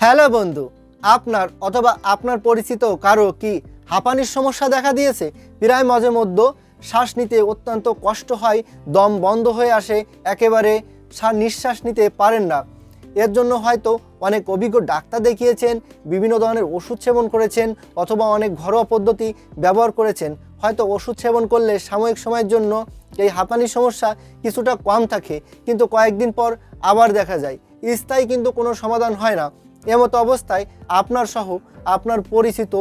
Hello বন্ধু, আপনার অথবা আপনার পরিচিত কারও কি হাঁপানির সমস্যা দেখা দিয়েছে? প্রায় মাঝে মধ্যে শ্বাস নিতে অত্যন্ত কষ্ট হয়, দম বন্ধ হয়ে আসে, একেবারে শ্বাস- নিঃশ্বাস নিতে পারেন না। এর জন্য হয়তো অনেক অভিজ্ঞ ডাক্তার দেখিয়েছেন, বিভিন্ন ধরনের ওষুধ সেবন করেছেন, অথবা অনেক ঘরোয়া পদ্ধতি ব্যবহার করেছেন। হয়তো ওষুধ সেবন করলে সাময়িক সময়ের জন্য এই হাঁপানির সমস্যা কিছুটা কম থাকে, কিন্তু কয়েকদিন পর আবার দেখা যায়। স্থায়ী কিন্তু কোনো সমাধান হয় না। এমতো অবস্থায় আপনার সহ আপনার পরিচিত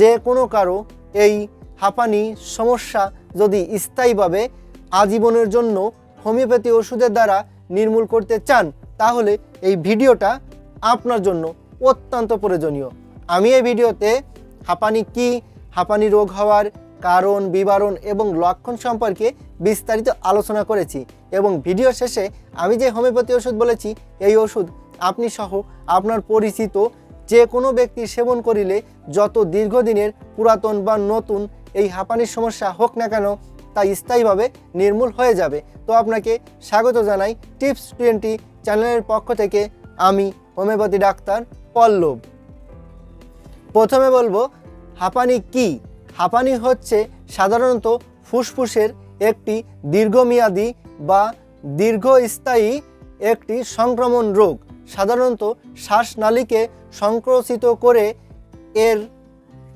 যে কোনো কারও এই হাঁপানি সমস্যা যদি স্থায়ীভাবে আজীবনের জন্য হোমিওপ্যাথি ওষুধের দ্বারা নির্মূল করতে চান, তাহলে এই ভিডিওটা আপনার জন্য অত্যন্ত প্রয়োজনীয়। আমি এই ভিডিওতে হাঁপানি কি, হাঁপানি রোগ হওয়ার কারণ, বিবরণ এবং লক্ষণ সম্পর্কে বিস্তারিত আলোচনা করেছি এবং ভিডিও শেষে আমি যে হোমিওপ্যাথি ওষুধ বলেছি, এই ওষুধ আপনি সহ আপনার পরিচিত যে কোনো ব্যক্তি সেবন করিলে যত দীর্ঘদিনের পুরাতন বা নতুন এই হাঁপানির সমস্যা হোক না কেন, তা স্থায়ীভাবে নির্মূল হয়ে যাবে। তো আপনাকে স্বাগত জানাই টিপস টোয়েন্টি চ্যানেলের পক্ষ থেকে আমি হোমিওপ্যাথি ডাক্তার পল্লব। প্রথমে বলব, হাঁপানি কি? হাঁপানি হচ্ছে সাধারণত ফুসফুসের একটি দীর্ঘমেয়াদী বা দীর্ঘস্থায়ী একটি সংক্রমণ রোগ। সাধারণত শ্বাসনালীকে সংক্রচিত করে এর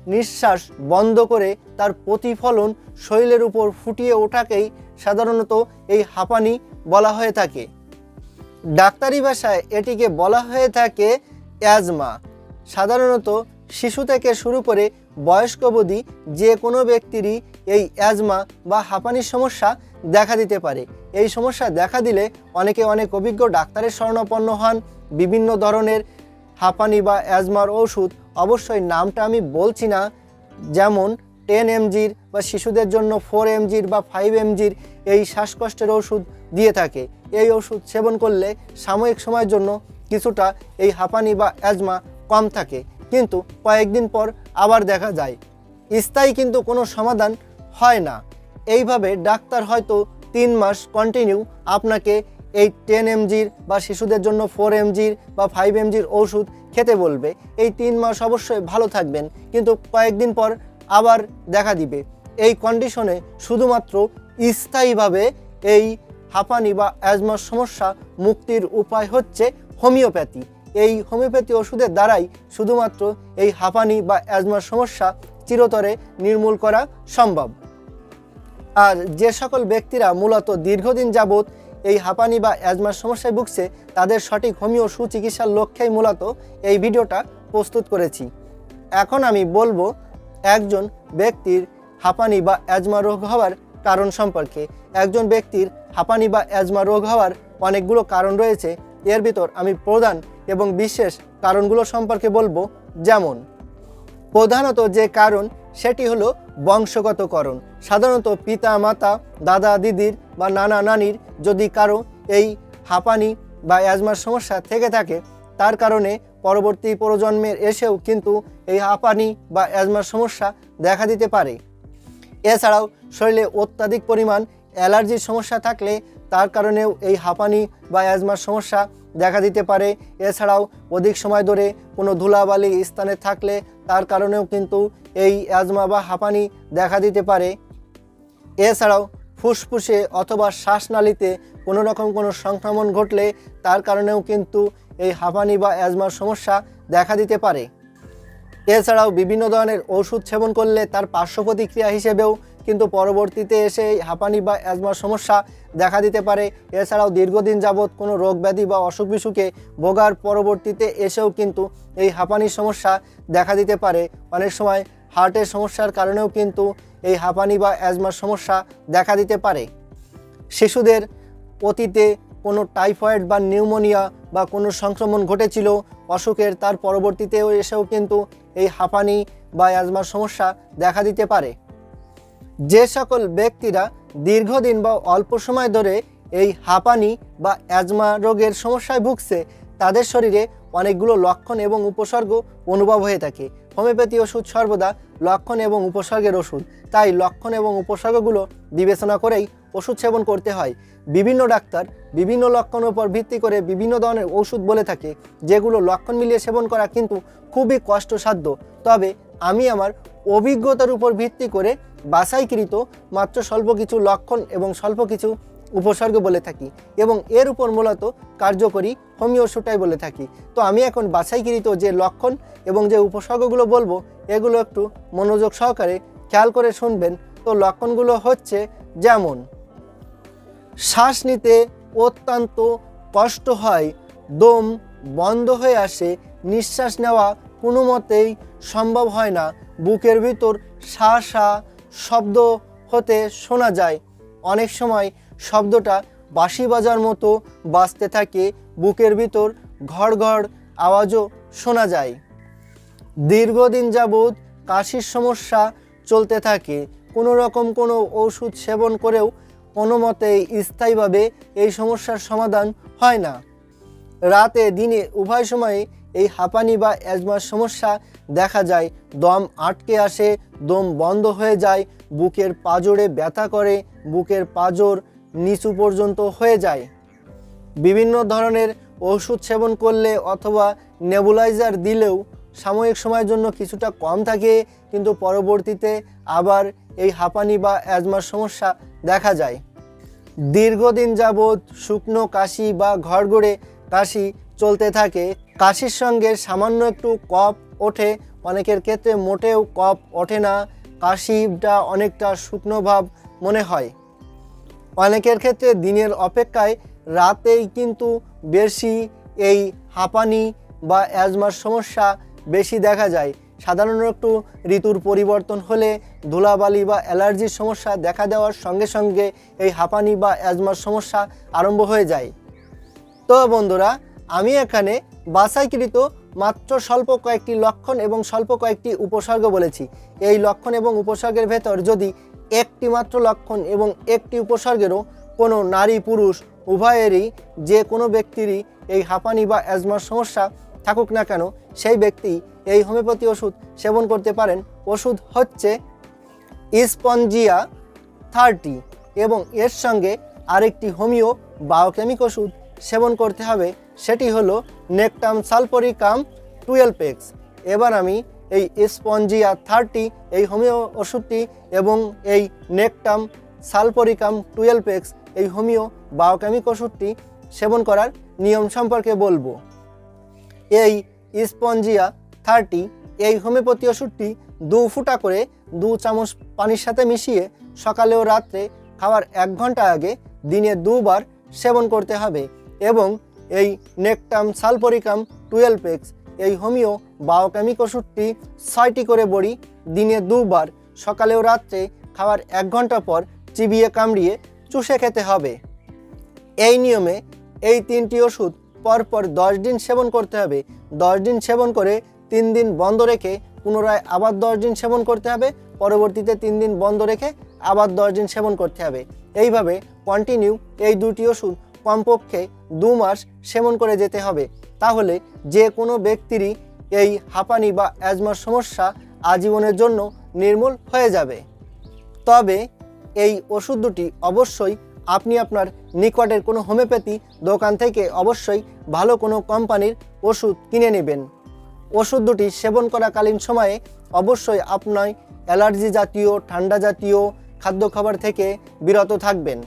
নিঃশ্বাস বন্ধ করে তার প্রতিফলন শরীরের উপর ফুটিয়ে ওঠাকেই সাধারণত এই হাঁপানি বলা হয়ে থাকে। ডাক্তারি ভাষায় এটিকে বলা হয়ে থাকে অ্যাজমা। সাধারণত শিশু থেকে শুরু করে বয়স্ক অবধি যে কোনো ব্যক্তিরই এই অ্যাজমা বা হাঁপানির সমস্যা দেখা দিতে পারে। এই সমস্যা দেখা দিলে অনেকে অনেক অভিজ্ঞ ডাক্তারের শরণাপন্ন হন। বিভিন্ন ধরনের হাঁপানি বা অ্যাজমার ওষুধ অবশ্যই নামটা আমি বলছি না। যেমন টেন এমজির বা শিশুদের জন্য ফোর এমজির বা ফাইভ এমজির এই শ্বাসকষ্টের ওষুধ দিয়ে থাকে। এই ওষুধ সেবন করলে সাময়িক সময়ের জন্য কিছুটা এই হাঁপানি বা অ্যাজমা কম থাকে। কিন্তু কয়েকদিন পর আবার দেখা যায়। স্থায়ী কিন্তু কোনো সমাধান হয় না। এইভাবে ডাক্তার হয়তো তিন মাস কন্টিনিউ আপনাকে এই টেন এমজির বা শিশুদের জন্য ফোর এমজির বা ফাইভ এমজির ওষুধ খেতে বলবে। এই তিন মাস অবশ্যই ভালো থাকবেন, কিন্তু কয়েকদিন পর আবার দেখা দিবে। এই কন্ডিশনে শুধুমাত্র স্থায়ীভাবে এই হাঁপানি বা অ্যাজমার সমস্যা মুক্তির উপায় হচ্ছে হোমিওপ্যাথি। এই হোমিওপ্যাথি ওষুধের দ্বারাই শুধুমাত্র এই হাঁপানি বা অ্যাজমার সমস্যা চিরতরে নির্মূল করা সম্ভব। আর যে সকল ব্যক্তিরা মূলত দীর্ঘদিন যাবৎ এই হাঁপানি বা অ্যাজমার সমস্যায় ভুগছে, তাদের সঠিক হোমিও সুচিকিৎসার লক্ষ্যেই মূলত এই ভিডিওটা প্রস্তুত করেছি। এখন আমি বলব একজন ব্যক্তির হাঁপানি বা অ্যাজমা রোগ হওয়ার কারণ সম্পর্কে। একজন ব্যক্তির হাঁপানি বা অ্যাজমা রোগ হওয়ার অনেকগুলো কারণ রয়েছে, এর ভিতর আমি প্রধান এবং বিশেষ কারণগুলো সম্পর্কে বলব। যেমন, প্রধানত যে কারণ সেটি হলো বংশগতকরণ। সাধারণত পিতা, মাতা, দাদা, দিদির বা নানা নানির যদি কারও এই হাঁপানি বা অ্যাজমার সমস্যা থেকে থাকে, তার কারণে পরবর্তী প্রজন্মের এসেও কিন্তু এই হাঁপানি বা অ্যাজমার সমস্যা দেখা দিতে পারে। এছাড়াও শরীরে অত্যাধিক পরিমাণ অ্যালার্জির সমস্যা থাকলে তার কারণেও এই হাঁপানি বা অ্যাজমার সমস্যা দেখা দিতে পারে। এছাড়াও অধিক সময় ধরে কোনো ধুলাবালি স্থানে থাকলে তার কারণেও কিন্তু এই অ্যাজমা বা হাঁপানি দেখা দিতে পারে। এছাড়াও ফুসফুসে অথবা শ্বাসনালীতে কোনো রকম কোনো সংক্রমণ ঘটলে তার কারণেও কিন্তু এই হাঁপানি বা অ্যাজমার সমস্যা দেখা দিতে পারে। এছাড়াও বিভিন্ন ধরনের ওষুধ সেবন করলে তার পার্শ্ব প্রতিক্রিয়া হিসেবেও কিন্তু পরবর্তীতে এসে হাঁপানি বা অ্যাজমার সমস্যা দেখা দিতে পারে। এছাড়াও দীর্ঘদিন যাবৎ কোনো রোগ ব্যাধি বা অসুখ বিসুখে ভোগার পরবর্তীতে এসেও কিন্তু এই হাঁপানির সমস্যা দেখা দিতে পারে। অনেক সময় হার্টের সমস্যার কারণেও কিন্তু এই হাঁপানি বা অ্যাজমার সমস্যা দেখা দিতে পারে। শিশুদের অতীতে কোনো টাইফয়েড বা নিউমোনিয়া বা কোনো সংক্রমণ ঘটেছিল, অসুখের তার পরবর্তীতেও এসেও কিন্তু এই হাঁপানি বা অ্যাজমার সমস্যা দেখা দিতে পারে। যে সকল ব্যক্তিরা দীর্ঘদিন বা অল্প সময় ধরে এই হাঁপানি বা অ্যাজমা রোগের সমস্যায় ভুগছে, তাদের শরীরে অনেকগুলো লক্ষণ এবং উপসর্গ অনুভব হয়ে থাকে। হোমিওপ্যাথি ওষুধ সর্বদা লক্ষণ এবং উপসর্গের ওষুধ। তাই লক্ষণ এবং উপসর্গগুলো বিবেচনা করেই ওষুধ সেবন করতে হয়। বিভিন্ন ডাক্তার বিভিন্ন লক্ষণের উপর ভিত্তি করে বিভিন্ন ধরনের ওষুধ বলে থাকে, যেগুলো লক্ষণ মিলিয়ে সেবন করা কিন্তু খুবই কষ্টসাধ্য। তবে আমি আমার অভিজ্ঞতার উপর ভিত্তি করে বাছাইকৃত মাত্র স্বল্প কিছু লক্ষণ এবং স্বল্প কিছু উপসর্গ বলে থাকি এবং এর উপর মূলত কার্যকরী হোমিও ওষুধটাই বলে থাকি। তো আমি এখন বাছাইকৃত যে লক্ষণ এবং যে উপসর্গগুলো বলব, এগুলো একটু মনোযোগ সহকারে খেয়াল করে শুনবেন। তো লক্ষণগুলো হচ্ছে যেমন, শ্বাস নিতে অত্যন্ত কষ্ট হয়, দম বন্ধ হয়ে আসে, নিঃশ্বাস নেওয়া কোনো মতেই সম্ভব হয় না, বুকের ভিতর সা সা শব্দ হতে শোনা যায়। অনেক সময় শব্দটা বাঁশি বাজার মতো বাজতে থাকে, বুকের ভিতর ঘড় ঘড় আওয়াজও শোনা যায়। দীর্ঘদিন যাবৎ কাশির সমস্যা চলতে থাকে। কোনো রকম কোনো ওষুধ সেবন করেও কোনো মতেই স্থায়ীভাবে এই সমস্যার সমাধান হয় না। রাতে, দিনে, উভয় সময়ে এই হাঁপানি বা অ্যাজমার সমস্যা দেখা যায়, দম আটকে আসে, দম বন্ধ হয়ে যায়, বুকের পাজরে ব্যথা করে, বুকের পাজর নিচু পর্যন্ত হয়ে যায়। বিভিন্ন ধরনের ওষুধ সেবন করলে অথবা নেবুলাইজার দিলেও সাময়িক সময়ের জন্য কিছুটা কম থাকে, কিন্তু পরবর্তীতে আবার এই হাঁপানি বা অ্যাজমার সমস্যা দেখা যায়। দীর্ঘদিন যাবৎ শুকনো কাশি বা ঘরগড়ে কাশি চলতে থাকে, কাশির সঙ্গে সামান্য একটু কফ ওঠে। অনেকের ক্ষেত্রে মোটেও কফ ওঠে না। কাশিটা অনেকটা শুকনো ভাব মনে হয়। অনেকের ক্ষেত্রে দিনের অপেক্ষায় রাতেই কিন্তু বেশি এই হাঁপানি বা অ্যাজমার সমস্যা বেশি দেখা যায়। সাধারণত একটু ঋতুর পরিবর্তন হলে ধুলাবালি বা অ্যালার্জির সমস্যা দেখা দেওয়ার সঙ্গে সঙ্গে এই হাঁপানি বা অ্যাজমার সমস্যা আরম্ভ হয়ে যায়। তো বন্ধুরা, আমি এখানে বাছাইকৃত মাত্র স্বল্প কয়েকটি লক্ষণ এবং স্বল্প কয়েকটি উপসর্গ বলেছি। এই লক্ষণ এবং উপসর্গের ভেতর যদি একটি মাত্র লক্ষণ এবং একটি উপসর্গেরও কোনো নারী, পুরুষ, উভয়েরই যে কোনো ব্যক্তিরই এই হাঁপানি বা অ্যাজমার সমস্যা থাকুক না কেন, সেই ব্যক্তি এই হোমিওপ্যাথি ওষুধ সেবন করতে পারেন। ওষুধ হচ্ছে স্পঞ্জিয়া থার্টি এবং এর সঙ্গে আরেকটি হোমিও বায়োকেমিক ওষুধ সেবন করতে হবে। সেটি হলো নেকটাম সালপরিকাম টুয়েলভ এক্স। এবার আমি এই স্পঞ্জিয়া থার্টি, এই হোমিও ওষুধটি এবং এই নেকটাম সালপরিকাম টুয়েলভ এক্স, এই হোমিও বায়োকেমিক ওষুধটি সেবন করার নিয়ম সম্পর্কে বলব। এই স্পঞ্জিয়া থার্টি, এই হোমিওপ্যাথি ওষুধটি দু ফুটা করে দু চামচ পানির সাথে মিশিয়ে সকালে ও রাত্রে খাওয়ার এক ঘণ্টা আগে দিনে দুবার সেবন করতে হবে এবং এই নেকটাম সালপরিকাম টুয়েলভ এক্স, এই হোমিও বায়োকেমিক ওষুধটি ছয়টি করে বড়ি, দিনে দুবার সকালে ও রাত্রে খাওয়ার এক ঘণ্টা পর চিবিয়ে কামড়িয়ে চুষে খেতে হবে। এই নিয়মে এই তিনটি ওষুধ পরপর দশ দিন সেবন করতে হবে। দশ দিন সেবন করে তিন দিন বন্ধ রেখে পুনরায় আবার দশ দিন সেবন করতে হবে। পরবর্তীতে তিন দিন বন্ধ রেখে আবার দশ দিন সেবন করতে হবে। এইভাবে কন্টিনিউ এই দুটি ওষুধ কমপক্ষে দু মাস সেবন করে যেতে হবে। তাহলে যে কোনো ব্যক্তিরই এই হাঁপানি বা অ্যাজমার সমস্যা আজীবনের জন্য নির্মূল হয়ে যাবে। তবে এই ওষুধ দুটি অবশ্যই আপনি আপনার নিকটের কোনো হোমিওপ্যাথি দোকান থেকে অবশ্যই ভালো কোনো কোম্পানির ওষুধ কিনে নেবেন। ওষুধ দুটি সেবন করাকালীন সময়ে অবশ্যই আপনার অ্যালার্জি জাতীয়, ঠান্ডা জাতীয় খাদ্য খাবার থেকে বিরত থাকবেন।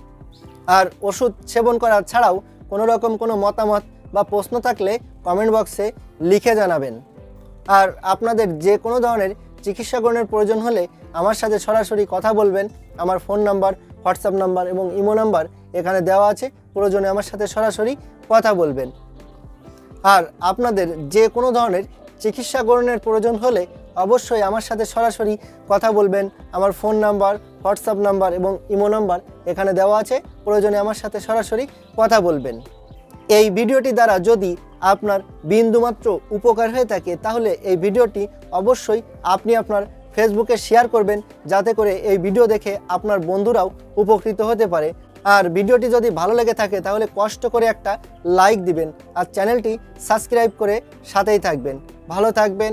আর ওষুধ সেবন করা ছাড়াও কোনো রকম কোনো মতামত বা প্রশ্ন থাকলে কমেন্ট বক্সে লিখে জানাবেন। আর আপনাদের যে কোনো ধরনের চিকিৎসা গ্রহণের প্রয়োজন হলে আমার সাথে সরাসরি কথা বলবেন। আমার ফোন নাম্বার হোয়াটসঅ্যাপ নাম্বার এবং ইমো নাম্বার এখানে দেওয়া আছে। প্রয়োজনে আমার সাথে সরাসরি কথা বলবেন। আর আপনাদের যে কোনো ধরনের চিকিৎসা গ্রহণের প্রয়োজন হলে অবশ্যই আমার সাথে সরাসরি কথা বলবেন। আমার ফোন নাম্বার, হোয়াটসঅ্যাপ নাম্বার এবং ইমো নাম্বার এখানে দেওয়া আছে। প্রয়োজনে আমার সাথে সরাসরি কথা বলবেন। এই ভিডিওটি দ্বারা যদি আপনার বিন্দুমাত্র উপকার হয়ে থাকে, তাহলে এই ভিডিওটি অবশ্যই আপনি আপনার ফেসবুকে শেয়ার করবেন, যাতে করে এই ভিডিও দেখে আপনার বন্ধুরাও উপকৃত হতে পারে। আর ভিডিওটি যদি ভালো লেগে থাকে, তাহলে কষ্ট করে একটা লাইক দিবেন আর চ্যানেলটি সাবস্ক্রাইব করে সাথেই থাকবেন। ভালো থাকবেন